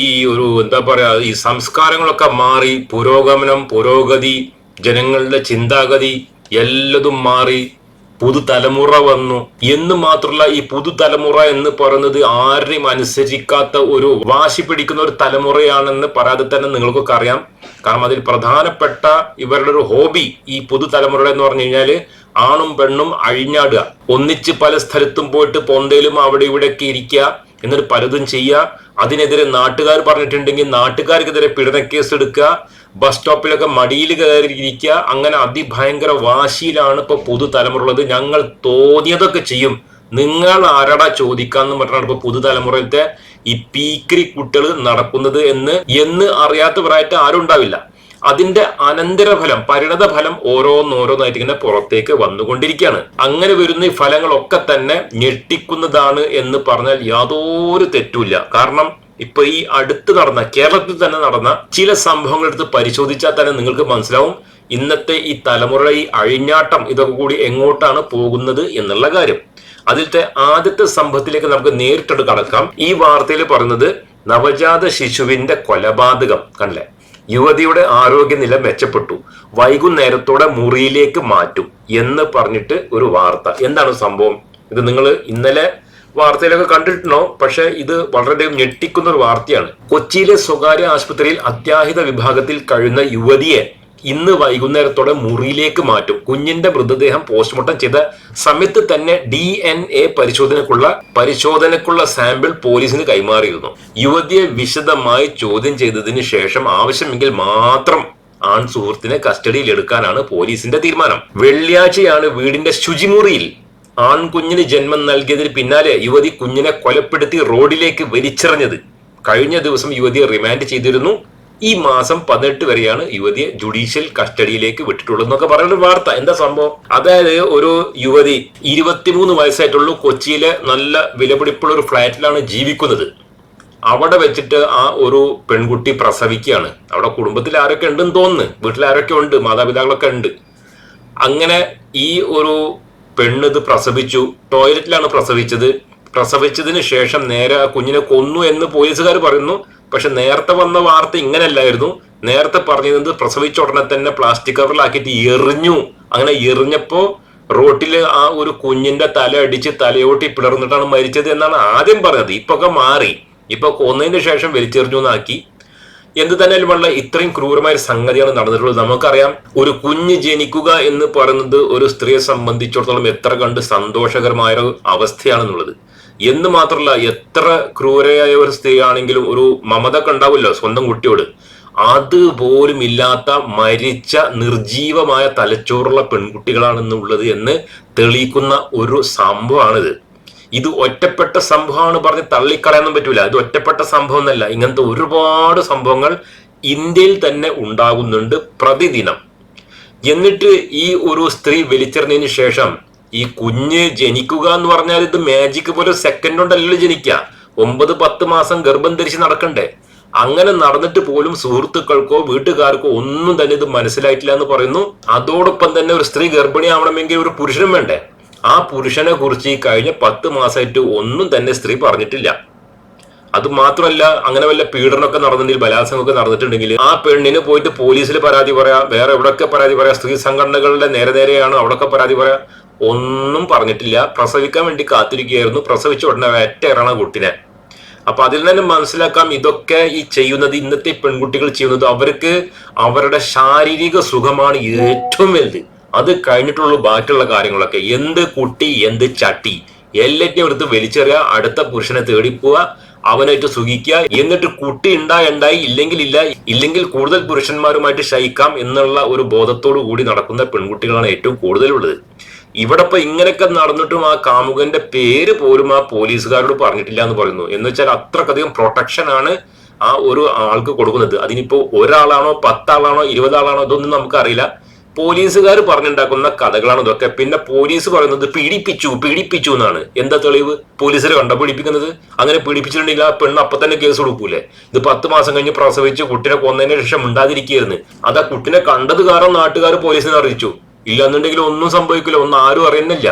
ഈ ഒരു എന്താ പറയാ ഈ സംസ്കാരങ്ങളൊക്കെ മാറി പുരോഗമനം പുരോഗതി ജനങ്ങളുടെ ചിന്താഗതി എല്ലതും മാറി പുതുതലമുറ വന്നു. എന്ന് മാത്രമല്ല ഈ പുതുതലമുറ എന്ന് പറയുന്നത് ആരെയും അനുസരിക്കാത്ത ഒരു വാശി പിടിക്കുന്ന ഒരു തലമുറയാണെന്ന് പറയാതെ തന്നെ നിങ്ങൾക്കൊക്കെ അറിയാം. കാരണം അതിൽ പ്രധാനപ്പെട്ട ഇവരുടെ ഒരു ഹോബി ഈ പുതുതലമുറ എന്ന് പറഞ്ഞു കഴിഞ്ഞാൽ ആണും പെണ്ണും അഴിഞ്ഞാടുക. ഒന്നിച്ച് പല സ്ഥലത്തും പോയിട്ട് പൊന്തയിലും അവിടെ ഇവിടെയൊക്കെ ഇരിക്കുക. എന്നിട്ട് പലതും ചെയ്യുക. അതിനെതിരെ നാട്ടുകാർ പറഞ്ഞിട്ടുണ്ടെങ്കിൽ നാട്ടുകാർക്കെതിരെ പീഡന കേസ് എടുക്കുക. ബസ് സ്റ്റോപ്പിലൊക്കെ മടിയിൽ കയറി ഇരിക്കുക അങ്ങനെ അതിഭയങ്കര വാശിയിലാണ് ഇപ്പൊ പുതുതലമുറ ഉള്ളത് ഞങ്ങൾ തോന്നിയതൊക്കെ ചെയ്യും. നിങ്ങൾ ആരടാ ചോദിക്കാന്ന് പറഞ്ഞാണ് ഇപ്പൊ പുതുതലമുറയിലത്തെ ഈ പീക്കിരി കുട്ടികൾ നടക്കുന്നത് എന്ന് എന്ന് അറിയാത്തവരായിട്ട് ആരും ഉണ്ടാവില്ല. അതിന്റെ അനന്തരഫലം പരിണത ഫലം ഓരോന്നോരോന്നായിട്ട് ഇങ്ങനെ പുറത്തേക്ക് വന്നുകൊണ്ടിരിക്കുകയാണ്. അങ്ങനെ വരുന്ന ഈ ഫലങ്ങളൊക്കെ തന്നെ ഞെട്ടിക്കുന്നതാണ് എന്ന് പറഞ്ഞാൽ യാതൊരു തെറ്റുമില്ല. കാരണം ഇപ്പൊ ഈ അടുത്ത് നടന്ന കേരളത്തിൽ തന്നെ നടന്ന ചില സംഭവങ്ങൾ എടുത്ത് പരിശോധിച്ചാൽ തന്നെ നിങ്ങൾക്ക് മനസ്സിലാവും ഇന്നത്തെ ഈ തലമുറയുടെ ഈ അഴിഞ്ഞാട്ടം ഇതൊക്കെ കൂടി എങ്ങോട്ടാണ് പോകുന്നത് എന്നുള്ള കാര്യം. അതിലത്തെ ആദ്യത്തെ സംഭവത്തിലേക്ക് നമുക്ക് നേരിട്ട് കടക്കാം. ഈ വാർത്തയിൽ പറയുന്നത് നവജാത ശിശുവിന്റെ കൊലപാതകം കണ്ടില്ലേ? യുവതിയുടെ ആരോഗ്യനില മെച്ചപ്പെട്ടു. വൈകുന്നേരത്തോടെ മുറിയിലേക്ക് മാറ്റും എന്ന് പറഞ്ഞിട്ട് ഒരു വാർത്ത. എന്താണ് സംഭവം? ഇത് നിങ്ങൾ ഇന്നലെ വാർത്തയിലൊക്കെ കണ്ടിട്ടുണ്ടോ? പക്ഷെ ഇത് വളരെയധികം ഞെട്ടിക്കുന്ന ഒരു വാർത്തയാണ്. കൊച്ചിയിലെ സ്വകാര്യ ആശുപത്രിയിൽ അത്യാഹിത വിഭാഗത്തിൽ കഴിയുന്ന യുവതിയെ ഇന്ന് വൈകുന്നേരത്തോടെ മുറിയിലേക്ക് മാറ്റും. കുഞ്ഞിന്റെ മൃതദേഹം പോസ്റ്റ്മോർട്ടം ചെയ്ത സമയത്ത് തന്നെ ഡി എൻ എ പരിശോധനക്കുള്ള പരിശോധനക്കുള്ള സാമ്പിൾ പോലീസിന് കൈമാറിയിരുന്നു. യുവതിയെ വിശദമായി ചോദ്യം ചെയ്തതിന് ശേഷം ആവശ്യമെങ്കിൽ മാത്രം ആൺ സുഹൃത്തിനെ കസ്റ്റഡിയിൽ എടുക്കാനാണ് പോലീസിന്റെ തീരുമാനം. വെള്ളിയാഴ്ചയാണ് വീടിന്റെ ശുചിമുറിയിൽ ആൺകുഞ്ഞിന് ജന്മം നൽകിയതിന് പിന്നാലെ യുവതി കുഞ്ഞിനെ കൊലപ്പെടുത്തി റോഡിലേക്ക് വലിച്ചെറിഞ്ഞത്. കഴിഞ്ഞ ദിവസം യുവതിയെ റിമാൻഡ് ചെയ്തിരുന്നു. ഈ മാസം പതിനെട്ട് വരെയാണ് യുവതിയെ ജുഡീഷ്യൽ കസ്റ്റഡിയിലേക്ക് വിട്ടിട്ടുള്ളത് എന്നൊക്കെ പറയുന്ന വാർത്ത. എന്താ സംഭവം? അതായത് ഒരു യുവതി ഇരുപത്തിമൂന്ന് വയസ്സായിട്ടുള്ളൂ കൊച്ചിയിലെ നല്ല വിലപിടിപ്പുള്ള ഒരു ഫ്ലാറ്റിലാണ് ജീവിക്കുന്നത്. അവിടെ വെച്ചിട്ട് ആ ഒരു പെൺകുട്ടി പ്രസവിക്കുകയാണ്. അവിടെ കുടുംബത്തിൽ ആരൊക്കെ ഉണ്ടെന്ന് തോന്നുന്നു. വീട്ടിൽ ആരൊക്കെ ഉണ്ട്? മാതാപിതാക്കളൊക്കെ ഉണ്ട്. അങ്ങനെ ഈ ഒരു പെണ്ണ് ഇത് പ്രസവിച്ചു. ടോയ്ലറ്റിലാണ് പ്രസവിച്ചത്. പ്രസവിച്ചതിന് ശേഷം നേരെ ആ കുഞ്ഞിനെ കൊന്നു എന്ന് പോലീസുകാർ പറയുന്നു. പക്ഷെ നേരത്തെ വന്ന വാർത്ത ഇങ്ങനെയല്ലായിരുന്നു. നേരത്തെ പറഞ്ഞത് പ്രസവിച്ച ഉടനെ തന്നെ പ്ലാസ്റ്റിക് കവറിലാക്കിയിട്ട് എറിഞ്ഞു. അങ്ങനെ എറിഞ്ഞപ്പോ റോട്ടിൽ ആ ഒരു കുഞ്ഞിന്റെ തല അടിച്ച് തലയോട്ടി പിളർന്നിട്ടാണ് മരിച്ചത് എന്നാണ് ആദ്യം പറഞ്ഞത്. ഇപ്പൊ ഒക്കെ മാറി. ഇപ്പൊ കൊന്നതിന് ശേഷം വലിച്ചെറിഞ്ഞു എന്നാക്കി. എന്ത് തന്നെയാലും വളരെ ഇത്രയും ക്രൂരമായ ഒരു സംഗതിയാണ് നടന്നിട്ടുള്ളത്. നമുക്കറിയാം ഒരു കുഞ്ഞ് ജനിക്കുക എന്ന് പറയുന്നത് ഒരു സ്ത്രീയെ സംബന്ധിച്ചിടത്തോളം എത്ര കണ്ട് സന്തോഷകരമായ ഒരു അവസ്ഥയാണെന്നുള്ളത്. എന്ന് മാത്രമല്ല എത്ര ക്രൂരയായ ഒരു സ്ത്രീയാണെങ്കിലും ഒരു മമത ഉണ്ടാവുമല്ലോ സ്വന്തം കുട്ടിയോട്. അതുപോലും ഇല്ലാത്ത മരിച്ച നിർജീവമായ തലച്ചോറുള്ള പെൺകുട്ടികളാണെന്നുള്ളത് എന്ന് തെളിയിക്കുന്ന ഒരു സംഭവമാണിത്. ഇത് ഒറ്റപ്പെട്ട സംഭവമാണ് പറഞ്ഞ് തള്ളിക്കളയാനൊന്നും പറ്റൂല. ഇത് ഒറ്റപ്പെട്ട സംഭവം എന്നല്ല ഇങ്ങനത്തെ ഒരുപാട് സംഭവങ്ങൾ ഇന്ത്യയിൽ തന്നെ ഉണ്ടാകുന്നുണ്ട് പ്രതിദിനം. എന്നിട്ട് ഈ ഒരു സ്ത്രീ വലിച്ചെറിഞ്ഞതിന് ശേഷം ഈ കുഞ്ഞ് ജനിക്കുക എന്ന് പറഞ്ഞാൽ ഇത് മാജിക് പോലെ സെക്കൻഡ് കൊണ്ടല്ലല്ലോ ജനിക്കുക. ഒമ്പത് പത്ത് മാസം ഗർഭം ധരിച്ച് നടക്കണ്ടേ? അങ്ങനെ നടന്നിട്ട് പോലും സുഹൃത്തുക്കൾക്കോ വീട്ടുകാർക്കോ ഒന്നും തന്നെ ഇത് മനസ്സിലായിട്ടില്ല എന്ന് പറയുന്നു. അതോടൊപ്പം തന്നെ ഒരു സ്ത്രീ ഗർഭിണിയാവണമെങ്കിൽ ഒരു പുരുഷനും വേണ്ടേ? ആ പുരുഷനെ കുറിച്ച് കഴിഞ്ഞ പത്ത് മാസമായിട്ട് ഒന്നും തന്നെ സ്ത്രീ പറഞ്ഞിട്ടില്ല. അത് മാത്രമല്ല അങ്ങനെ വല്ല പീഡനമൊക്കെ നടന്നിട്ടുണ്ടെങ്കിൽ ബലാത്സംഗമൊക്കെ നടന്നിട്ടുണ്ടെങ്കിൽ ആ പെണ്ണിന് പോയിട്ട് പോലീസിൽ പരാതി പറയാം വേറെ എവിടെയൊക്കെ പരാതി പറയാം സ്ത്രീ സംഘടനകളുടെ നേരെ നേരെയാണ് അവിടെയൊക്കെ പരാതി പറയാം ഒന്നും പറഞ്ഞിട്ടില്ല. പ്രസവിക്കാൻ വേണ്ടി കാത്തിരിക്കുകയായിരുന്നു. പ്രസവിച്ച ഉടനെ ഒറ്റയറാണ് കുട്ടിനെ. അപ്പൊ അതിൽ തന്നെ മനസ്സിലാക്കാം ഇതൊക്കെ ഈ ചെയ്യുന്നത് ഇന്നത്തെ പെൺകുട്ടികൾ ചെയ്യുന്നത് അവർക്ക് അവരുടെ ശാരീരിക സുഖമാണ് ഏറ്റവും വലുത്. അത് കഴിഞ്ഞിട്ടുള്ള ബാക്കിയുള്ള കാര്യങ്ങളൊക്കെ. എന്ത് കുട്ടി എന്ത് ചട്ടി. എല്ലാറ്റിനും എടുത്ത് വലിച്ചെറിയുക അടുത്ത പുരുഷനെ തേടി അവനായിട്ട് സുഖിക്കുക എന്നിട്ട് കുട്ടി ഉണ്ടാ ഉണ്ടായി ഇല്ലെങ്കിൽ ഇല്ല ഇല്ലെങ്കിൽ കൂടുതൽ പുരുഷന്മാരുമായിട്ട് ശയിക്കാം എന്നുള്ള ഒരു ബോധത്തോടു കൂടി നടക്കുന്ന പെൺകുട്ടികളാണ് ഏറ്റവും കൂടുതലുള്ളത്. ഇവിടെ ഇപ്പൊ ഇങ്ങനെയൊക്കെ നടന്നിട്ടും ആ കാമുകന്റെ പേര് പോലും ആ പോലീസുകാരോട് പറഞ്ഞിട്ടില്ല എന്ന് പറയുന്നു. എന്ന് വെച്ചാൽ അത്രക്കധികം പ്രൊട്ടക്ഷൻ ആണ് ആ ഒരു ആൾക്ക് കൊടുക്കുന്നത്. അതിനിപ്പോ ഒരാളാണോ പത്താളാണോ ഇരുപതാളാണോ ഇതൊന്നും നമുക്കറിയില്ല. പോലീസുകാർ പറഞ്ഞുണ്ടാക്കുന്ന കഥകളാണ് ഇതൊക്കെ. പിന്നെ പോലീസ് പറയുന്നത് പീഡിപ്പിച്ചു പീഡിപ്പിച്ചു എന്നാണ്. എന്താ തെളിവ്? പോലീസിനെ കണ്ട പീഡിപ്പിക്കുന്നത്? അങ്ങനെ പീഡിപ്പിച്ചിട്ടുണ്ടെങ്കിൽ ആ പെണ്ണ് അപ്പൊ തന്നെ കേസ് കൊടുക്കൂലേ? ഇത് പത്ത് മാസം കഴിഞ്ഞ് പ്രസവിച്ച് കുട്ടിനെ കൊന്നതിന് ശേഷം ഉണ്ടാതിരിക്കുകയായിരുന്നു അത് ആ കുട്ടിനെ കണ്ടത് കാരണം നാട്ടുകാർ പോലീസിനെ അറിയിച്ചു. ഇല്ലാന്നുണ്ടെങ്കിൽ ഒന്നും സംഭവിക്കില്ല ഒന്നും ആരും അറിയുന്നില്ല.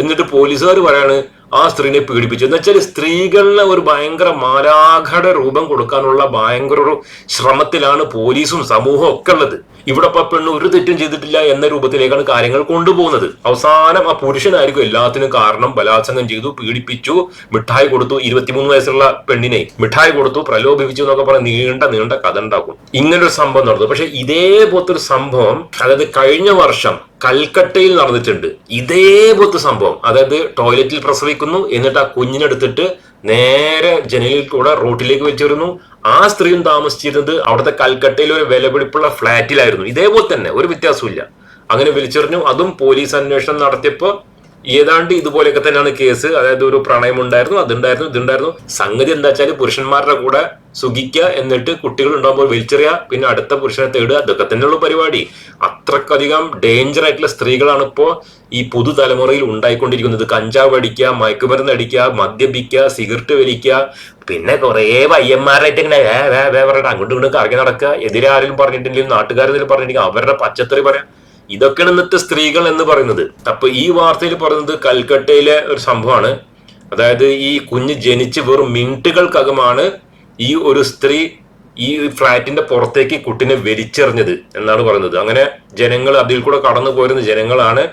എന്നിട്ട് പോലീസുകാർ പറയാണ് ആ സ്ത്രീനെ പീഡിപ്പിച്ചു. എന്നുവെച്ചാൽ സ്ത്രീകളിലെ ഒരു ഭയങ്കര മാരാഘട രൂപം കൊടുക്കാനുള്ള ഭയങ്കര ഒരു ശ്രമത്തിലാണ് പോലീസും സമൂഹവും ഒക്കെ ഉള്ളത്. ഇവിടെ ഇപ്പൊ പെണ്ണ് ഒരു തെറ്റും ചെയ്തിട്ടില്ല എന്ന രൂപത്തിലേക്കാണ് കാര്യങ്ങൾ കൊണ്ടുപോകുന്നത്. അവസാനം ആ പുരുഷനായിരിക്കും എല്ലാത്തിനും കാരണം. ബലാത്സംഗം ചെയ്തു പീഡിപ്പിച്ചു മിഠായി കൊടുത്തു. ഇരുപത്തിമൂന്ന് വയസ്സുള്ള പെണ്ണിനെ മിഠായി കൊടുത്തു പ്രലോഭിപ്പിച്ചു എന്നൊക്കെ പറഞ്ഞ് നീണ്ട നീണ്ട കഥ ഉണ്ടാക്കും ഇങ്ങനൊരു സംഭവം നടന്നു. പക്ഷെ ഇതേപോലത്തെ ഒരു സംഭവം അതായത് കഴിഞ്ഞ വർഷം കൽക്കട്ടയിൽ നടന്നിട്ടുണ്ട്. ഇതേപോലത്തെ സംഭവം അതായത് ടോയ്ലറ്റിൽ പ്രസവിക്കുന്നു എന്നിട്ട് ആ കുഞ്ഞിനെടുത്തിട്ട് നേരെ ജനലിൽ കൂടെ റോട്ടിലേക്ക് വെച്ചിരുന്നു. ആ സ്ത്രീയും താമസിച്ചിരുന്നത് അവിടുത്തെ കൽക്കട്ടയിലെ ഒരു വിലപിടിപ്പുള്ള ഫ്ളാറ്റിലായിരുന്നു ഇതേപോലെ തന്നെ ഒരു വ്യത്യാസമില്ല അങ്ങനെ വിളിച്ചെറിഞ്ഞു. അതും പോലീസ് അന്വേഷണം നടത്തിയപ്പോ ഏതാണ്ട് ഇതുപോലെയൊക്കെ തന്നെയാണ് കേസ്. അതായത് ഒരു പ്രണയം ഉണ്ടായിരുന്നു അതുണ്ടായിരുന്നു ഇതുണ്ടായിരുന്നു. സംഗതി എന്താ വെച്ചാൽ പുരുഷന്മാരുടെ കൂടെ സുഖിക്കുക എന്നിട്ട് കുട്ടികൾ ഉണ്ടാകുമ്പോൾ വലിച്ചെറിയുക പിന്നെ അടുത്ത പുരുഷനെ തേടുക അതൊക്കെ തന്നെയുള്ള പരിപാടി. അത്രക്കധികം ഡേഞ്ചർ ആയിട്ടുള്ള സ്ത്രീകളാണ് ഇപ്പോ ഈ പുതുതലമുറയിൽ ഉണ്ടായിക്കൊണ്ടിരിക്കുന്നത്. കഞ്ചാവ് അടിക്കുക മയക്കുമരുന്ന് അടിക്കുക മദ്യപിക്കുക സിഗരറ്റ് വലിക്കുക പിന്നെ കുറേ പയ്യന്മാരായിട്ട് ഇങ്ങനെ വേ വേ വേ പറഞ്ഞിട്ട് അങ്ങോട്ടും ഇങ്ങോട്ടും കറങ്ങി നടക്കുക. എതിരെ ആരെങ്കിലും പറഞ്ഞിട്ടുണ്ടെങ്കിലും നാട്ടുകാരെന്തെങ്കിലും പറഞ്ഞിട്ടുണ്ടെങ്കിൽ അവരുടെ പച്ചത്തറി പറയാം. ഇതൊക്കെയാണ് ഇന്നത്തെ സ്ത്രീകൾ എന്ന് പറയുന്നത്. അപ്പൊ ഈ വാർത്തയിൽ പറയുന്നത് കൽക്കട്ടയിലെ ഒരു സംഭവമാണ്. അതായത് ഈ കുഞ്ഞ് ജനിച്ച് വെറും മിനിറ്റുകൾക്കകമാണ് ഈ ഒരു സ്ത്രീ ഈ ഫ്ലാറ്റിന്റെ പുറത്തേക്ക് കുട്ടിനെ വലിച്ചെറിഞ്ഞത് എന്നാണ് പറയുന്നത്. അങ്ങനെ ജനങ്ങൾ അതിൽ കൂടെ കടന്നു പോരുന്ന ജനങ്ങളാണ്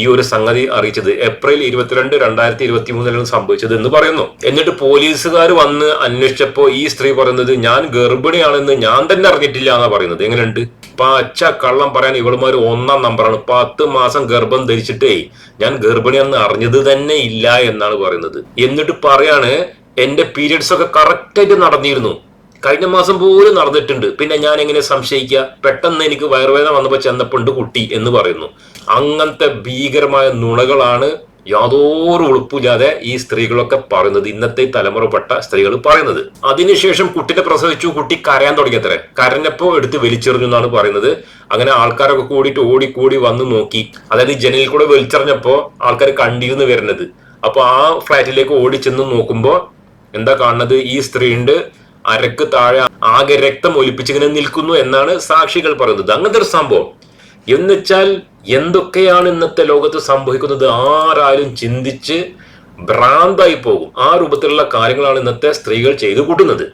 ഈ ഒരു സംഗതി അറിയിച്ചത്. ഏപ്രിൽ ഇരുപത്തിരണ്ട് രണ്ടായിരത്തി ഇരുപത്തി മൂന്നിലാണ് സംഭവിച്ചത് എന്ന് പറയുന്നു. എന്നിട്ട് പോലീസുകാർ വന്ന് അന്വേഷിച്ചപ്പോ ഈ സ്ത്രീ പറയുന്നത് ഞാൻ ഗർഭിണിയാണെന്ന് ഞാൻ തന്നെ അറിഞ്ഞിട്ടില്ല എന്നാ പറയുന്നത്. എങ്ങനെയുണ്ട്? പച്ച കള്ളം പറയാൻ ഇവളുമാർ ഒന്നാം നമ്പറാണ്. പത്ത് മാസം ഗർഭം ധരിച്ചിട്ടേ ഞാൻ ഗർഭിണിയെന്ന് അറിഞ്ഞത് തന്നെ ഇല്ല എന്നാണ് പറയുന്നത്. എന്നിട്ട് പറയാണ് എന്റെ പീരിയഡ്സ് ഒക്കെ കറക്റ്റായിട്ട് നടന്നിരുന്നു. കഴിഞ്ഞ മാസം പോലും നടന്നിട്ടുണ്ട്. പിന്നെ ഞാൻ എങ്ങനെ സംശയിക്കുക? പെട്ടെന്ന് എനിക്ക് വയറുവേദന വന്നപ്പോൾ ചെന്നപ്പോണ്ട് കുട്ടി എന്ന് പറയുന്നു. അങ്ങനത്തെ ഭീകരമായ നുണകളാണ് യാതൊരു ഉളുപ്പില്ലാതെ ഈ സ്ത്രീകളൊക്കെ പറയുന്നത് ഇന്നത്തെ തലമുറപ്പെട്ട സ്ത്രീകൾ പറയുന്നത്. അതിനുശേഷം കുട്ടിനെ പ്രസവിച്ചു കുട്ടി കരയാൻ തുടങ്ങിയത്രേ. കരഞ്ഞപ്പോ എടുത്ത് വലിച്ചെറിഞ്ഞു എന്നാണ് പറയുന്നത്. അങ്ങനെ ആൾക്കാരൊക്കെ കൂടിയിട്ട് ഓടിക്കൂടി വന്ന് നോക്കി. അതായത് ജനലിൽ കൂടെ വലിച്ചെറിഞ്ഞപ്പോ ആൾക്കാർ കണ്ടിരുന്ന് വരുന്നത്. അപ്പൊ ആ ഫ്ലാറ്റിലേക്ക് ഓടി ചെന്ന് നോക്കുമ്പോ എന്താ കാണുന്നത്? ഈ സ്ത്രീണ്ട് അരക്ക് താഴെ ആകെ രക്തം ഒലിപ്പിച്ചിങ്ങനെ നിൽക്കുന്നു എന്നാണ് സാക്ഷികൾ പറയുന്നത്. അങ്ങനത്തെ ഒരു സംഭവം. എന്നുവെച്ചാൽ എന്തൊക്കെയാണ് ഇന്നത്തെ ലോകത്ത് സംഭവിക്കുന്നത്? ആരാലും ചിന്തിച്ച് ഭ്രാന്തായി പോകും. ആ രൂപത്തിലുള്ള കാര്യങ്ങളാണ് ഇന്നത്തെ സ്ത്രീകൾ ചെയ്തു കൂട്ടുന്നത്.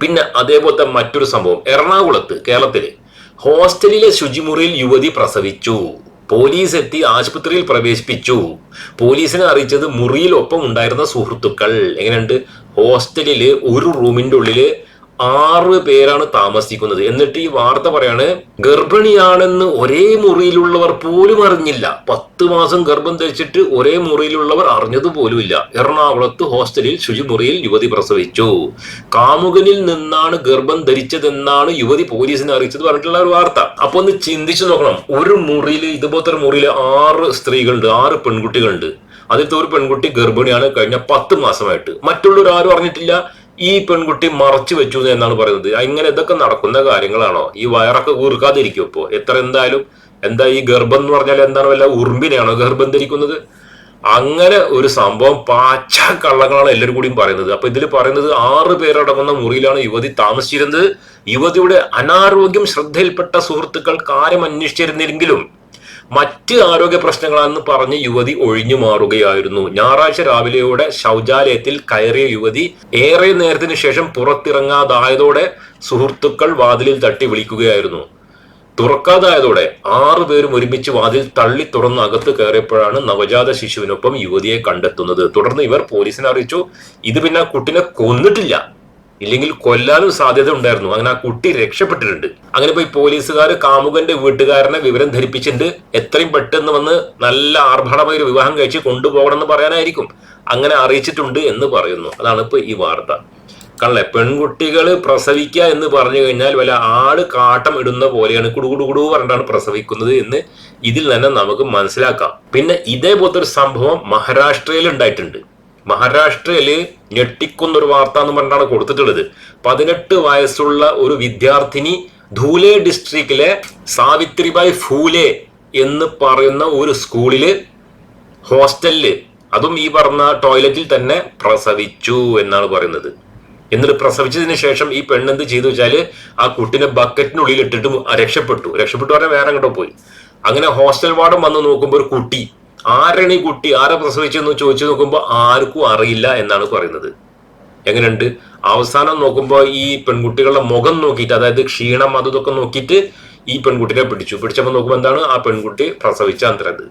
പിന്നെ അതേപോലത്തെ മറ്റൊരു സംഭവം. എറണാകുളത്ത് കേരളത്തിൽ ഹോസ്റ്റലിലെ ശുചിമുറിയിൽ യുവതി പ്രസവിച്ചു. പോലീസ് എത്തി ആശുപത്രിയിൽ പ്രവേശിപ്പിച്ചു. പോലീസിനെ അറിയിച്ചത് മുറിയിൽ ഒപ്പം ഉണ്ടായിരുന്ന സുഹൃത്തുക്കൾ. എങ്ങനെയുണ്ട്? ഹോസ്റ്റലിൽ ഒരു റൂമിന്റെ ഉള്ളിൽ ആറ് പേരാണ് താമസിക്കുന്നത്. എന്നിട്ട് ഈ വാർത്ത പറയാണ് ഗർഭിണിയാണെന്ന് ഒരേ മുറിയിലുള്ളവർ പോലും അറിഞ്ഞില്ല. പത്ത് മാസം ഗർഭം ധരിച്ചിട്ട് ഒരേ മുറിയിലുള്ളവർ അറിഞ്ഞത് പോലുമില്ല എറണാകുളത്ത് ഹോസ്റ്റലിൽ ശുചിമുറിയിൽ യുവതി പ്രസവിച്ചു. കാമുകനിൽ നിന്നാണ് ഗർഭം ധരിച്ചതെന്നാണ് യുവതി പോലീസിനെ അറിയിച്ചത് പറഞ്ഞിട്ടുള്ള ഒരു വാർത്ത. അപ്പൊ ഒന്ന് ചിന്തിച്ചു നോക്കണം. ഒരു മുറിയിൽ ഇതുപോലത്തെ ഒരു മുറിയിൽ ആറ് സ്ത്രീകളുണ്ട് ആറ് പെൺകുട്ടികളുണ്ട്. അതിലത്തെ ഒരു പെൺകുട്ടി ഗർഭിണിയാണ് കഴിഞ്ഞ പത്ത് മാസമായിട്ട്. മറ്റുള്ളവർ ആരും അറിഞ്ഞിട്ടില്ല. ഈ പെൺകുട്ടി മറച്ചു വെച്ചു എന്നാണ് പറയുന്നത്. ഇങ്ങനെ ഇതൊക്കെ നടക്കുന്ന കാര്യങ്ങളാണോ? ഈ വയറൊക്കെ ഊർക്കാതിരിക്കും ഇപ്പോ? എത്ര എന്തായാലും എന്താ ഈ ഗർഭം എന്ന് പറഞ്ഞാൽ എന്താണ് വല്ല ഉറുമ്പിനെയാണോ ഗർഭം ധരിക്കുന്നത്? അങ്ങനെ ഒരു സംഭവം പാച്ച കള്ളങ്ങളാണ് എല്ലാവരും കൂടിയും പറയുന്നത്. അപ്പൊ ഇതിൽ പറയുന്നത് ആറ് പേരടങ്ങുന്ന മുറിയിലാണ് യുവതി താമസിച്ചിരുന്നത്. യുവതിയുടെ അനാരോഗ്യം ശ്രദ്ധയിൽപ്പെട്ട സുഹൃത്തുക്കൾ കാര്യം അന്വേഷിച്ചിരുന്നെങ്കിലും മറ്റ് ആരോഗ്യ പ്രശ്നങ്ങളാണെന്ന് പറഞ്ഞ് യുവതി ഒഴിഞ്ഞു മാറുകയായിരുന്നു. ഞായറാഴ്ച രാവിലെയോടെ ശൗചാലയത്തിൽ കയറിയ യുവതി ഏറെ നേരത്തിന് ശേഷം പുറത്തിറങ്ങാതായതോടെ സുഹൃത്തുക്കൾ വാതിലിൽ തട്ടി വിളിക്കുകയായിരുന്നു. തുറക്കാതായതോടെ ആറു പേരും ഒരുമിച്ച് വാതിൽ തള്ളി തുറന്ന് അകത്ത് കയറിയപ്പോഴാണ് നവജാത ശിശുവിനൊപ്പം യുവതിയെ കണ്ടെത്തുന്നത്. തുടർന്ന് ഇവർ പോലീസിനെ അറിയിച്ചു. ഇത് പിന്നെ കുട്ടിനെ കൊന്നിട്ടില്ല. ഇല്ലെങ്കിൽ കൊല്ലാനും സാധ്യത ഉണ്ടായിരുന്നു. അങ്ങനെ ആ കുട്ടി രക്ഷപ്പെട്ടിട്ടുണ്ട്. അങ്ങനെ പോയി പോലീസുകാർ കാമുകന്റെ വീട്ടുകാരനെ വിവരം ധരിപ്പിച്ചിട്ടുണ്ട്. എത്രയും പെട്ടെന്ന് വന്ന് നല്ല ആർഭാടമായ ഒരു വിവാഹം കഴിച്ച് കൊണ്ടുപോകണം എന്ന് പറയാനായിരിക്കും. അങ്ങനെ അറിയിച്ചിട്ടുണ്ട് എന്ന് പറയുന്നു. അതാണ് ഇപ്പൊ ഈ വാർത്ത. കള്ളെ പെൺകുട്ടികൾ പ്രസവിക്കുക എന്ന് പറഞ്ഞു കഴിഞ്ഞാൽ വല്ല ആട് കാട്ടം ഇടുന്ന പോലെയാണ് കുടുകുടുകുടു പറഞ്ഞിട്ടാണ് പ്രസവിക്കുന്നത് എന്ന് ഇതിൽ തന്നെ നമുക്ക് മനസ്സിലാക്കാം. പിന്നെ ഇതേപോലത്തെ ഒരു സംഭവം മഹാരാഷ്ട്രയിൽ ഉണ്ടായിട്ടുണ്ട്. മഹാരാഷ്ട്രയിൽ ഞെട്ടിക്കുന്നൊരു വാർത്ത എന്ന് പറഞ്ഞാണ് കൊടുത്തിട്ടുള്ളത്. പതിനെട്ട് വയസ്സുള്ള ഒരു വിദ്യാർത്ഥിനി ധൂലെ ഡിസ്ട്രിക്റ്റിലെ സാവിത്രിബായ് ഫൂലെ എന്ന് പറയുന്ന ഒരു സ്കൂളിൽ ഹോസ്റ്റലിൽ അതും ഈ പറഞ്ഞ ടോയ്ലറ്റിൽ തന്നെ പ്രസവിച്ചു എന്നാണ് പറയുന്നത്. എന്നിട്ട് പ്രസവിച്ചതിന് ശേഷം ഈ പെണ്ണെന്ത് ചെയ്തു വെച്ചാൽ ആ കുട്ടിനെ ബക്കറ്റിനുള്ളിൽ ഇട്ടിട്ട് രക്ഷപ്പെട്ടു. രക്ഷപ്പെട്ടു പറഞ്ഞാൽ വേറെ അങ്ങോട്ട് പോയി. അങ്ങനെ ഹോസ്റ്റൽ വാർഡും വന്ന് നോക്കുമ്പോൾ ഒരു കുട്ടി ആരാണ് ഈ കുട്ടി? ആരെ പ്രസവിച്ചെന്ന് ചോദിച്ചു നോക്കുമ്പോൾ ആർക്കും അറിയില്ല എന്നാണ് പറയുന്നത്. എങ്ങനെയുണ്ട്? അവസാനം നോക്കുമ്പോൾ ഈ പെൺകുട്ടികളുടെ മുഖം നോക്കിയിട്ട് അതായത് ക്ഷീണം അത് ഇതൊക്കെ നോക്കിയിട്ട് ഈ പെൺകുട്ടിനെ പിടിച്ചു. പിടിച്ചപ്പോൾ നോക്കുമ്പോൾ എന്താണ്? ആ പെൺകുട്ടി പ്രസവിച്ച അന്തരത്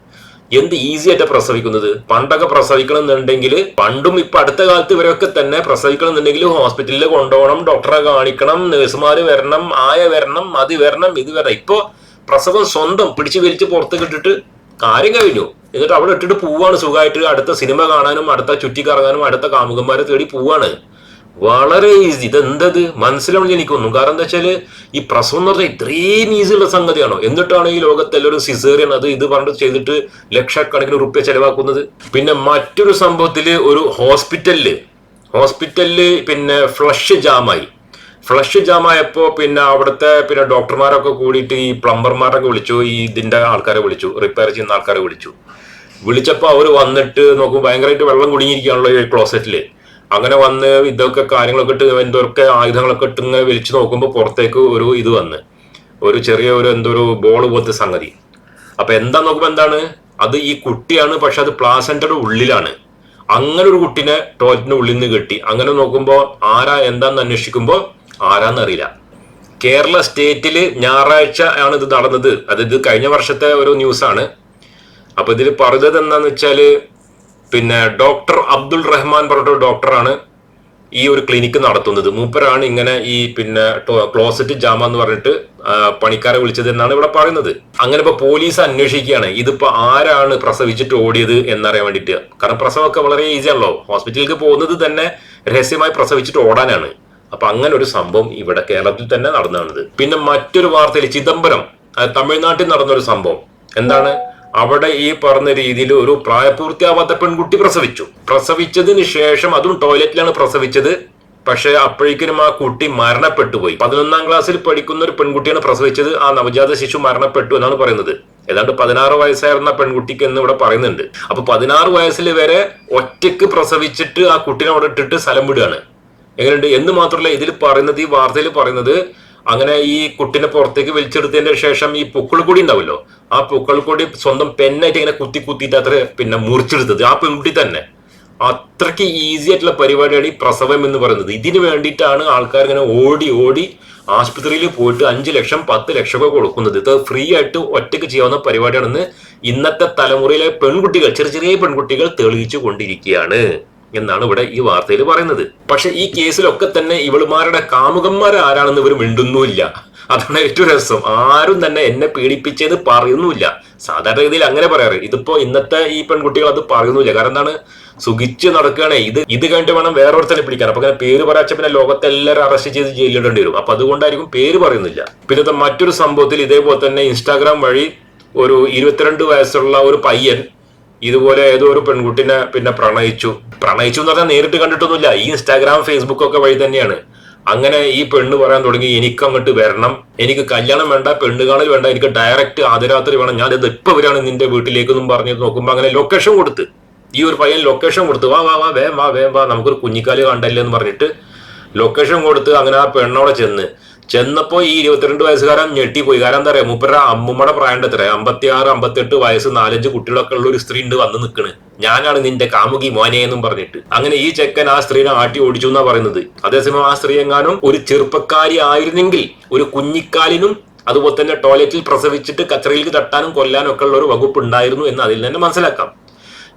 എന്ത് ഈസി ആയിട്ട് പ്രസവിക്കുന്നത്? പണ്ടൊക്കെ പ്രസവിക്കണം എന്നുണ്ടെങ്കിൽ പണ്ടും ഇപ്പൊ അടുത്ത കാലത്ത് ഇവരൊക്കെ തന്നെ പ്രസവിക്കണം എന്നുണ്ടെങ്കിൽ ഹോസ്പിറ്റലിൽ കൊണ്ടുപോകണം ഡോക്ടറെ കാണിക്കണം നേഴ്സുമാർ വരണം ആയ വരണം അത് വരണം ഇത് വരണം. ഇപ്പോ പ്രസവം സ്വന്തം പിടിച്ചു വലിച്ച് പുറത്ത് കിട്ടിട്ട് കാര്യം കഴിഞ്ഞു? എന്നിട്ട് അവിടെ ഇട്ടിട്ട് പോവാണ് സുഖമായിട്ട്. അടുത്ത സിനിമ കാണാനും അടുത്ത ചുറ്റിക്കറങ്ങാനും അടുത്ത കാമുകന്മാരെ തേടി പോവാണ്. വളരെ ഈസി ഇതെന്തത്? മനസ്സിലാവണം എനിക്കൊന്നും. കാരണം എന്താ വെച്ചാൽ ഈ പ്രസവം എന്ന് പറഞ്ഞാൽ ഇത്രയും ഈസി ഉള്ള സംഗതിയാണോ? എന്നിട്ടാണ് ഈ ലോകത്ത് എല്ലാവരും സിസേറിയൻ അത് ഇത് പറഞ്ഞിട്ട് ചെയ്തിട്ട് ലക്ഷക്കണക്കിന് റുപ്യ ചെലവാക്കുന്നത്. പിന്നെ മറ്റൊരു സംഭവത്തിൽ ഒരു ഹോസ്പിറ്റലിൽ ഹോസ്പിറ്റലിൽ പിന്നെ ഫ്ലഷ് ജാമായി ഫ്ലഷ് ജാമായപ്പോൾ പിന്നെ അവിടുത്തെ പിന്നെ ഡോക്ടർമാരൊക്കെ കൂടിയിട്ട് ഈ പ്ലംബർമാരൊക്കെ വിളിച്ചു. ഈ ഇതിന്റെ ആൾക്കാരെ വിളിച്ചു. റിപ്പയർ ചെയ്യുന്ന ആൾക്കാരെ വിളിച്ചു. വിളിച്ചപ്പോ അവർ വന്നിട്ട് നോക്കും ഭയങ്കരമായിട്ട് വെള്ളം കുടുങ്ങിയിരിക്കുകയാണല്ലോ ക്ലോസറ്റിൽ അങ്ങനെ വന്ന് ഇതൊക്കെ കാര്യങ്ങളൊക്കെ ഇട്ട് എന്തൊക്കെ ആയുധങ്ങളൊക്കെ ഇട്ട് ഇങ്ങനെ വലിച്ചു നോക്കുമ്പോൾ പുറത്തേക്ക് ഒരു ഇത് വന്ന്. ഒരു ചെറിയ ഒരു എന്തോ ഒരു ബോൾ പോലത്തെ സംഗതി. അപ്പൊ എന്താ നോക്കുമ്പോ എന്താണ്? അത് ഈ കുട്ടിയാണ് പക്ഷെ അത് പ്ലാസന്റയുടെ ഉള്ളിലാണ്. അങ്ങനെ ഒരു കുട്ടിനെ ടോയ്ലറ്റിന്റെ ഉള്ളിൽ നിന്ന് കിട്ടി. അങ്ങനെ നോക്കുമ്പോൾ ആരാ എന്താന്ന് അന്വേഷിക്കുമ്പോൾ ആരാന്നറിയില്ല കേരള സ്റ്റേറ്റിൽ ഞായറാഴ്ച ആണ് ഇത് നടന്നത്. അതായത് കഴിഞ്ഞ വർഷത്തെ ഒരു ന്യൂസാണ് അപ്പൊ ഇതിൽ പറഞ്ഞത് എന്താന്ന് വെച്ചാൽ പിന്നെ ഡോക്ടർ അബ്ദുൾ റഹ്മാൻ പറഞ്ഞ ഡോക്ടറാണ് ഈ ഒരു ക്ലിനിക്ക് നടത്തുന്നത്. മൂപ്പരാണ് ഇങ്ങനെ ഈ പിന്നെ ക്ലോസറ്റ് ജാമ എന്ന് പറഞ്ഞിട്ട് പണിക്കാരെ വിളിച്ചത് എന്നാണ് ഇവിടെ പറയുന്നത്. അങ്ങനെ ഇപ്പൊ പോലീസ് അന്വേഷിക്കുകയാണ്. ഇതിപ്പോ ആരാണ് പ്രസവിച്ചിട്ട് ഓടിയത് എന്നറിയാൻ വേണ്ടിയിട്ട്. കാരണം പ്രസവമൊക്കെ വളരെ ഈസി ആണല്ലോ. ഹോസ്പിറ്റലിലേക്ക് പോകുന്നത് തന്നെ രഹസ്യമായി പ്രസവിച്ചിട്ട് ഓടാനാണ്. അപ്പൊ അങ്ങനെ ഒരു സംഭവം ഇവിടെ കേരളത്തിൽ തന്നെ നടന്നതാണിത്. പിന്നെ മറ്റൊരു വാർത്തയിൽ ചിദംബരം തമിഴ്നാട്ടിൽ നടന്നൊരു സംഭവം. എന്താണ്? അവിടെ ഈ പറഞ്ഞ രീതിയിൽ ഒരു പ്രായപൂർത്തിയാവാത്ത പെൺകുട്ടി പ്രസവിച്ചു. പ്രസവിച്ചതിന് ശേഷം അതും ടോയ്ലറ്റിലാണ് പ്രസവിച്ചത്. പക്ഷെ അപ്പോഴേക്കും ആ കുട്ടി മരണപ്പെട്ടു പോയി പതിനൊന്നാം ക്ലാസ്സിൽ പഠിക്കുന്ന ഒരു പെൺകുട്ടിയാണ് പ്രസവിച്ചത്. ആ നവജാത ശിശു മരണപ്പെട്ടു എന്നാണ് പറയുന്നത്. ഏതാണ്ട് പതിനാറ് വയസ്സായിരുന്ന പെൺകുട്ടിക്ക് എന്ന് ഇവിടെ പറയുന്നുണ്ട്. അപ്പൊ പതിനാറ് വയസ്സിൽ വരെ ഒറ്റയ്ക്ക് പ്രസവിച്ചിട്ട് ആ കുട്ടീനെ അവിടെ ഇട്ടിട്ട് സ്ഥലം വിടുകയാണ്. എങ്ങനെയുണ്ട്? എന്ന് മാത്രമല്ല ഇതിൽ പറയുന്നത് ഈ വാർത്തയിൽ പറയുന്നത് അങ്ങനെ ഈ കുട്ടിനെ പുറത്തേക്ക് വലിച്ചെടുത്തതിന്റെ ശേഷം ഈ പുക്കൾ കൂടി ഉണ്ടാവല്ലോ ആ പുക്കൾ കൂടി സ്വന്തം പെന്നായിട്ട് ഇങ്ങനെ കുത്തി കുത്തിയിട്ട് അത്ര പിന്നെ മുറിച്ചെടുത്തത് ആ പെൺകുട്ടി തന്നെ. അത്രയ്ക്ക് ഈസി ആയിട്ടുള്ള പരിപാടിയാണ് ഈ പ്രസവം എന്ന് പറയുന്നത്. ഇതിന് വേണ്ടിയിട്ടാണ് ആൾക്കാർ ഇങ്ങനെ ഓടി ഓടി ആശുപത്രിയിൽ പോയിട്ട് അഞ്ച് ലക്ഷം പത്ത് ലക്ഷം ഒക്കെ കൊടുക്കുന്നത്. ഇത് ഫ്രീ ആയിട്ട് ഒറ്റയ്ക്ക് ചെയ്യാവുന്ന പരിപാടിയാണെന്ന് ഇന്നത്തെ തലമുറയിലെ പെൺകുട്ടികൾ ചെറിയ ചെറിയ പെൺകുട്ടികൾ തെളിയിച്ചു കൊണ്ടിരിക്കുകയാണ്. എന്നാണ് ഇവിടെ ഈ വാർത്തയിൽ പറയുന്നത്. പക്ഷെ ഈ കേസിലൊക്കെ തന്നെ ഇവളുമാരുടെ കാമുകന്മാർ ആരാണെന്ന് ഇവർ മിണ്ടുന്നുമില്ല. അതാണ് ഏറ്റവും രസം. ആരും തന്നെ എന്നെ പീഡിപ്പിച്ചത് പറയുന്നുമില്ല. സാധാരണ രീതിയിൽ അങ്ങനെ പറയാറ്. ഇതിപ്പോ ഇന്നത്തെ ഈ പെൺകുട്ടികൾ അത് പറയുന്നില്ല കാരണം എന്താണ്? സുഖിച്ച് നടക്കുകയാണെ. ഇത് ഇത് കഴിഞ്ഞിട്ട് വേണം വേറൊരുത്തനെ പിടിക്കാൻ. അപ്പൊ അങ്ങനെ പേര് പറയാച്ച പിന്നെ ലോകത്തെല്ലാവരും അറസ്റ്റ് ചെയ്ത് ജയിലിടേണ്ടി വരും. അപ്പൊ അതുകൊണ്ടായിരിക്കും പേര് പറയുന്നില്ല. പിന്നെ മറ്റൊരു സംഭവത്തിൽ ഇതേപോലെ തന്നെ ഇൻസ്റ്റാഗ്രാം വഴി ഒരു ഇരുപത്തിരണ്ട് വയസ്സുള്ള ഒരു പയ്യൻ ഇതുപോലെ ഏതോ ഒരു പെൺകുട്ടിനെ പിന്നെ പ്രണയിച്ചു. പ്രണയിച്ചു എന്ന് പറഞ്ഞാൽ നേരിട്ട് കണ്ടിട്ടൊന്നുമില്ല. ഈ ഇൻസ്റ്റാഗ്രാം ഫേസ്ബുക്ക് ഒക്കെ വഴി തന്നെയാണ്. അങ്ങനെ ഈ പെണ്ണ് പറയാൻ തുടങ്ങി എനിക്ക് അങ്ങോട്ട് വരണം. എനിക്ക് കല്യാണം വേണ്ട പെണ്ണ് കാണൽ വേണ്ട. എനിക്ക് ഡയറക്റ്റ് ആദ്യരാത്രി വേണം. ഞാൻ ഇത് ഇപ്പൊ വരാണ് നിന്റെ വീട്ടിലേക്ക് എന്നും പറഞ്ഞ് നോക്കുമ്പോ അങ്ങനെ ലൊക്കേഷൻ കൊടുത്ത്. ഈ ഒരു പയ്യൻ ലൊക്കേഷൻ കൊടുത്ത് വാ വാ വാ വേം വാ വേം വാ. നമുക്കൊരു കുഞ്ഞിക്കാൽ കണ്ടല്ലേ എന്ന് പറഞ്ഞിട്ട് ലൊക്കേഷൻ കൊടുത്ത് അങ്ങനെ ആ പെണ്ണോടെ ചെന്ന് ചെന്നപ്പോ ഈ ഇരുപത്തിരണ്ട് വയസ്സുകാരൻ ഞെട്ടിപ്പോയി. കാരണം എന്താ പറയാ മൂപ്പരുടെ അമ്മുമ്മയുടെ പ്രായം എത്ര അമ്പത്തി ആറ് അമ്പത്തെട്ട് വയസ്സ് നാലഞ്ച് കുട്ടികളൊക്കെ ഉള്ള ഒരു സ്ത്രീ ഉണ്ട് വന്ന് നിൽക്കണ് ഞാനാണ് നിന്റെ കാമുകി മോനെ എന്നും പറഞ്ഞിട്ട്. അങ്ങനെ ഈ ചെക്കൻ ആ സ്ത്രീനെ ആട്ടി ഓടിച്ചു എന്നാ പറയുന്നത്. അതേസമയം ആ സ്ത്രീ എങ്ങാനും ഒരു ചെറുപ്പക്കാരി ആയിരുന്നെങ്കിൽ ഒരു കുഞ്ഞിക്കാലിനും അതുപോലെ തന്നെ ടോയ്ലറ്റിൽ പ്രസവിച്ചിട്ട് കച്ചറയിലേക്ക് തട്ടാനും കൊല്ലാനും ഒക്കെ ഉള്ള ഒരു വകുപ്പ് ഉണ്ടായിരുന്നു എന്ന് അതിൽ തന്നെ മനസ്സിലാക്കാം.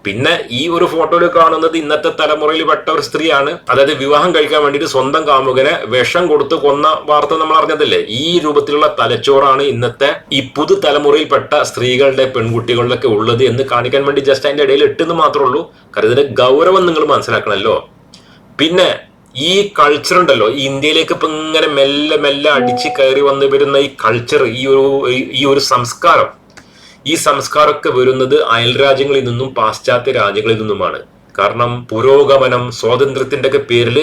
പിന്നെ ഈ ഒരു ഫോട്ടോയിൽ കാണുന്നത് ഇന്നത്തെ തലമുറയിൽ പെട്ട ഒരു സ്ത്രീയാണ്. അതായത് വിവാഹം കഴിക്കാൻ വേണ്ടിയിട്ട് സ്വന്തം കാമുകനെ വിഷം കൊടുത്ത് കൊന്ന വാർത്ത നമ്മൾ അറിഞ്ഞതല്ലേ? ഈ രൂപത്തിലുള്ള തലച്ചോറാണ് ഇന്നത്തെ ഈ പുതു തലമുറയിൽപ്പെട്ട സ്ത്രീകളുടെ പെൺകുട്ടികളിലൊക്കെ ഉള്ളത് എന്ന് കാണിക്കാൻ വേണ്ടി ജസ്റ്റ് അതിന്റെ ഇടയിൽ ഇട്ടെന്ന് മാത്രമേ ഉള്ളൂ. കാരണം ഇതിന്റെ ഗൗരവം നിങ്ങൾ മനസ്സിലാക്കണമല്ലോ പിന്നെ ഈ കൾച്ചർ ഉണ്ടല്ലോ. ഈ ഇന്ത്യയിലേക്ക് ഇപ്പൊ ഇങ്ങനെ മെല്ലെ മെല്ലെ അടിച്ച് കയറി വന്നു വരുന്ന ഈ കൾച്ചർ ഈ ഒരു ഈ ഒരു സംസ്കാരം. ഈ സംസ്കാരമൊക്കെ വരുന്നത് അയൽ രാജ്യങ്ങളിൽ നിന്നും പാശ്ചാത്യ രാജ്യങ്ങളിൽ നിന്നുമാണ്. കാരണം പുരോഗമനം സ്വാതന്ത്ര്യത്തിന്റെ ഒക്കെ പേരിൽ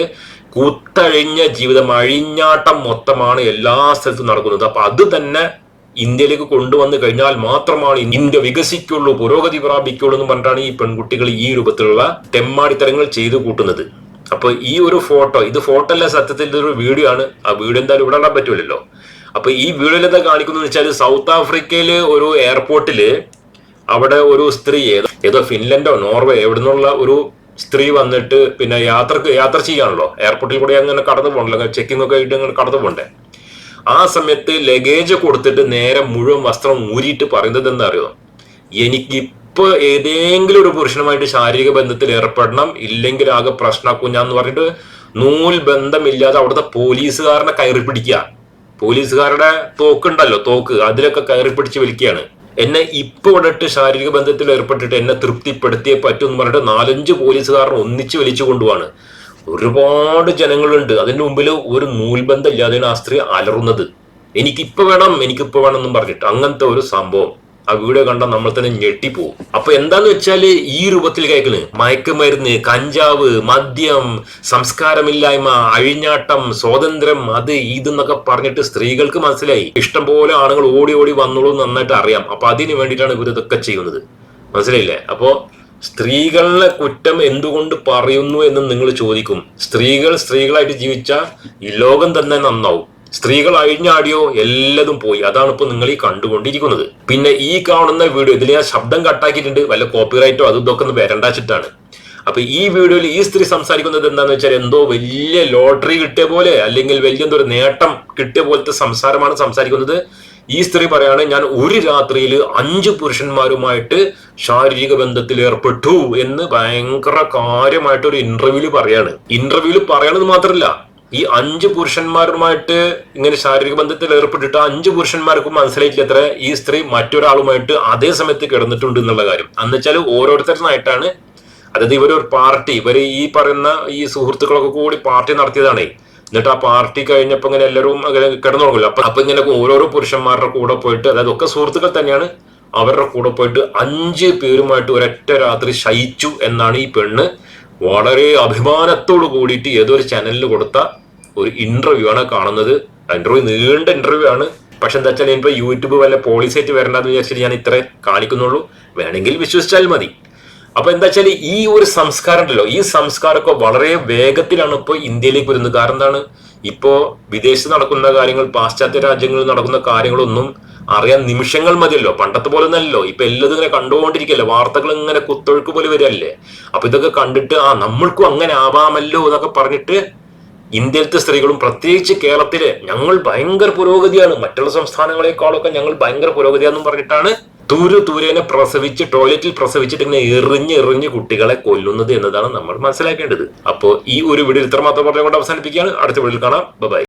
കൂത്തഴിഞ്ഞ ജീവിതം അഴിഞ്ഞാട്ടം മൊത്തമാണ് എല്ലാ സ്ഥലത്തും നടക്കുന്നത്. അപ്പൊ അത് തന്നെ ഇന്ത്യയിലേക്ക് കൊണ്ടുവന്നു കഴിഞ്ഞാൽ മാത്രമാണ് ഇന്ത്യ വികസിക്കുള്ളൂ പുരോഗതി പ്രാപിക്കുള്ളൂ എന്ന് പറഞ്ഞിട്ടാണ് ഈ പെൺകുട്ടികൾ ഈ രൂപത്തിലുള്ള തെമ്മാടിത്തരങ്ങൾ ചെയ്തു കൂട്ടുന്നത്. അപ്പൊ ഈ ഒരു ഫോട്ടോ ഇത് ഫോട്ടോ അല്ല സത്യത്തിൽ ഇതൊരു വീഡിയോ ആണ്. ആ വീഡിയോ എന്തായാലും ഇവിടെ ഇടാൻ പറ്റൂലല്ലോ. അപ്പൊ ഈ വീഡിയോയിൽ എന്താ കാണിക്കുന്നത് വെച്ചാൽ സൗത്ത് ആഫ്രിക്കയിൽ ഒരു എയർപോർട്ടിൽ അവിടെ ഒരു സ്ത്രീ ഏതോ ഏതോ ഫിൻലൻഡോ നോർവേ എവിടെ നിന്നുള്ള ഒരു സ്ത്രീ വന്നിട്ട് പിന്നെ യാത്രയ്ക്ക് യാത്ര ചെയ്യാണല്ലോ. എയർപോർട്ടിൽ കൂടെ അങ്ങനെ കടന്നു പോകണല്ലോ. ചെക്കിംഗ് ഒക്കെ ആയിട്ട് അങ്ങനെ കടന്നു പോകണ്ടേ? ആ സമയത്ത് ലഗേജ് കൊടുത്തിട്ട് നേരെ മുഴുവൻ വസ്ത്രം ഊരിയിട്ട് പറയുന്നത് എന്താ അറിയോ? എനിക്കിപ്പോ ഏതെങ്കിലും ഒരു പുരുഷനുമായിട്ട് ശാരീരിക ബന്ധത്തിൽ ഏർപ്പെടണം ഇല്ലെങ്കിൽ ആകെ പ്രശ്നക്കുഞ്ഞാന്ന് പറഞ്ഞിട്ട് നൂൽ ബന്ധമില്ലാതെ അവിടുത്തെ പോലീസുകാരനെ കയറി പിടിക്കുക. പോലീസുകാരുടെ തോക്കുണ്ടല്ലോ തോക്ക്. അതിലൊക്കെ കയറി പിടിച്ച് വലിക്കുകയാണ്. എന്നെ ഇപ്പൊ ഇടട്ട് ശാരീരിക ബന്ധത്തിൽ ഏർപ്പെട്ടിട്ട് എന്നെ തൃപ്തിപ്പെടുത്തിയേ പറ്റും എന്ന് പറഞ്ഞിട്ട് നാലഞ്ച് പോലീസുകാരൻ ഒന്നിച്ച് വലിച്ചു കൊണ്ടുപോവാണ്. ഒരുപാട് ജനങ്ങളുണ്ട്. അതിന്റെ മുമ്പിൽ ഒരു നൂൽബന്ധം ഇല്ലാതെയാണ് ആ സ്ത്രീ അലറുന്നത്. എനിക്കിപ്പോ വേണം എനിക്കിപ്പോ വേണം എന്നും പറഞ്ഞിട്ട് അങ്ങനത്തെ ഒരു സംഭവം. ആ വീഡിയോ കണ്ടാൽ നമ്മൾ തന്നെ ഞെട്ടിപ്പോവും. അപ്പൊ എന്താന്ന് വെച്ചാൽ ഈ രൂപത്തിൽ കേൾക്കുന്നത് മയക്കുമരുന്ന് കഞ്ചാവ് മദ്യം സംസ്കാരമില്ലായ്മ അഴിഞ്ഞാട്ടം സ്വാതന്ത്ര്യം അത് ഇതെന്നൊക്കെ പറഞ്ഞിട്ട് സ്ത്രീകൾക്ക് മനസ്സിലായി. ഇഷ്ടം പോലെ ആണുങ്ങൾ ഓടി ഓടി വന്നോളൂ നന്നായിട്ട് അറിയാം. അപ്പൊ അതിന് വേണ്ടിയിട്ടാണ് ഇവർ ഇതൊക്കെ ചെയ്യുന്നത്. മനസ്സിലായില്ലേ? അപ്പോ സ്ത്രീകളുടെ കുറ്റം എന്തുകൊണ്ട് പറയുന്നു എന്ന് നിങ്ങൾ ചോദിക്കും. സ്ത്രീകൾ സ്ത്രീകളായിട്ട് ജീവിച്ച ഈ ലോകം തന്നെ നന്നാവും. സ്ത്രീകൾ അഴിഞ്ഞാടിയോ എല്ലാതും പോയി. അതാണ് ഇപ്പൊ നിങ്ങൾ ഈ കണ്ടുകൊണ്ടിരിക്കുന്നത്. പിന്നെ ഈ കാണുന്ന വീഡിയോ ഇതിൽ ഞാൻ ശബ്ദം കട്ടാക്കിയിട്ടുണ്ട്. വല്ല കോപ്പിറൈറ്റോ അതും ഇതൊക്കെ ഒന്ന് വരണ്ടാച്ചിട്ടാണ്. അപ്പൊ ഈ വീഡിയോയിൽ ഈ സ്ത്രീ സംസാരിക്കുന്നത് എന്താന്ന് വെച്ചാൽ എന്തോ വലിയ ലോട്ടറി കിട്ടിയ പോലെ അല്ലെങ്കിൽ വലിയ എന്തോ ഒരു നേട്ടം കിട്ടിയ പോലത്തെ സംസാരമാണ് സംസാരിക്കുന്നത്. ഈ സ്ത്രീ പറയാണ് ഞാൻ ഒരു രാത്രിയിൽ അഞ്ച് പുരുഷന്മാരുമായിട്ട് ശാരീരിക ബന്ധത്തിൽ ഏർപ്പെട്ടു എന്ന് ഭയങ്കര കാര്യമായിട്ട് ഒരു ഇന്റർവ്യൂൽ പറയാണ്. ഇന്റർവ്യൂൽ പറയണത് മാത്രമല്ല ഈ അഞ്ച് പുരുഷന്മാരുമായിട്ട് ഇങ്ങനെ ശാരീരിക ബന്ധത്തിൽ ഏർപ്പെട്ടിട്ട് അഞ്ച് പുരുഷന്മാർക്കും മനസ്സിലായിട്ടില്ല എത്ര ഈ സ്ത്രീ മറ്റൊരാളുമായിട്ട് അതേ സമയത്ത് കിടന്നിട്ടുണ്ട് എന്നുള്ള കാര്യം. എന്നുവെച്ചാൽ ഓരോരുത്തരുമായിട്ടാണ്. അതായത് ഇവരൊരു പാർട്ടി ഇവർ ഈ പറയുന്ന ഈ സുഹൃത്തുക്കളൊക്കെ കൂടി പാർട്ടി നടത്തിയതാണേ. എന്നിട്ട് ആ പാർട്ടി കഴിഞ്ഞപ്പോ ഇങ്ങനെ എല്ലാവരും അങ്ങനെ കിടന്നു തുടങ്ങില്ല അപ്പൊ അപ്പൊ ഇങ്ങനെ ഓരോരോ പുരുഷന്മാരുടെ കൂടെ പോയിട്ട് അതായത് ഒക്കെ സുഹൃത്തുക്കൾ തന്നെയാണ് അവരുടെ കൂടെ പോയിട്ട് അഞ്ച് പേരുമായിട്ട് ഒരൊറ്റ രാത്രി ശയിച്ചു എന്നാണ് ഈ പെണ്ണ് വളരെ അഭിമാനത്തോട് കൂടിയിട്ട് ഏതൊരു ചാനലിൽ കൊടുത്ത ഒരു ഇന്റർവ്യൂ ആണ് കാണുന്നത്. ഇന്റർവ്യൂ നീണ്ട ഇന്റർവ്യൂ ആണ്. പക്ഷെ എന്താ വെച്ചാൽ ഇനിയിപ്പോ യൂട്യൂബ് വല്ല പോളിസേറ്റ് വരേണ്ടെന്ന് വിചാരിച്ചിട്ട് ഞാൻ ഇത്രേ കാണിക്കുന്നുള്ളൂ. വേണമെങ്കിൽ വിശ്വസിച്ചാൽ മതി. അപ്പൊ എന്താ വെച്ചാൽ ഈ ഒരു സംസ്കാരം ഉണ്ടല്ലോ ഈ സംസ്കാരമൊക്കെ വളരെ വേഗത്തിലാണ് ഇപ്പൊ ഇന്ത്യയിലേക്ക് വരുന്നത്. കാരണം എന്താണ്? ഇപ്പോ വിദേശത്ത് നടക്കുന്ന കാര്യങ്ങൾ പാശ്ചാത്യ രാജ്യങ്ങളിൽ നടക്കുന്ന കാര്യങ്ങളൊന്നും അറിയാൻ നിമിഷങ്ങൾ മതിയല്ലോ. പണ്ടത്തെ പോലെ ഒന്നല്ലോ ഇപ്പൊ എല്ലതും ഇങ്ങനെ കണ്ടുകൊണ്ടിരിക്കല്ലേ. വാർത്തകൾ ഇങ്ങനെ കുത്തൊഴുക്ക് പോലെ വരികയല്ലേ. അപ്പൊ ഇതൊക്കെ കണ്ടിട്ട് ആ നമ്മൾക്കും അങ്ങനെ ആവാമല്ലോ എന്നൊക്കെ പറഞ്ഞിട്ട് ഇന്ത്യയിലത്തെ സ്ത്രീകളും പ്രത്യേകിച്ച് കേരളത്തിൽ ഞങ്ങൾ ഭയങ്കര പുരോഗതിയാണ്. മറ്റുള്ള സംസ്ഥാനങ്ങളെക്കാളൊക്കെ ഞങ്ങൾ ഭയങ്കര പുരോഗതിയാണെന്ന് പറഞ്ഞിട്ടാണ് തൂരു തൂരേനെ പ്രസവിച്ച് ടോയ്ലറ്റിൽ പ്രസവിച്ചിട്ട് ഇങ്ങനെ എറിഞ്ഞ് എറിഞ്ഞ് കുട്ടികളെ കൊല്ലുന്നത് എന്നതാണ് നമ്മൾ മനസ്സിലാക്കേണ്ടത്. അപ്പോൾ ഈ ഒരു വീഡിയോ ഇത്രമാത്രം പറഞ്ഞുകൊണ്ട് അവസാനിപ്പിക്കുകയാണ്. അടുത്ത വീഡിയോയിൽ കാണാം. ബൈ.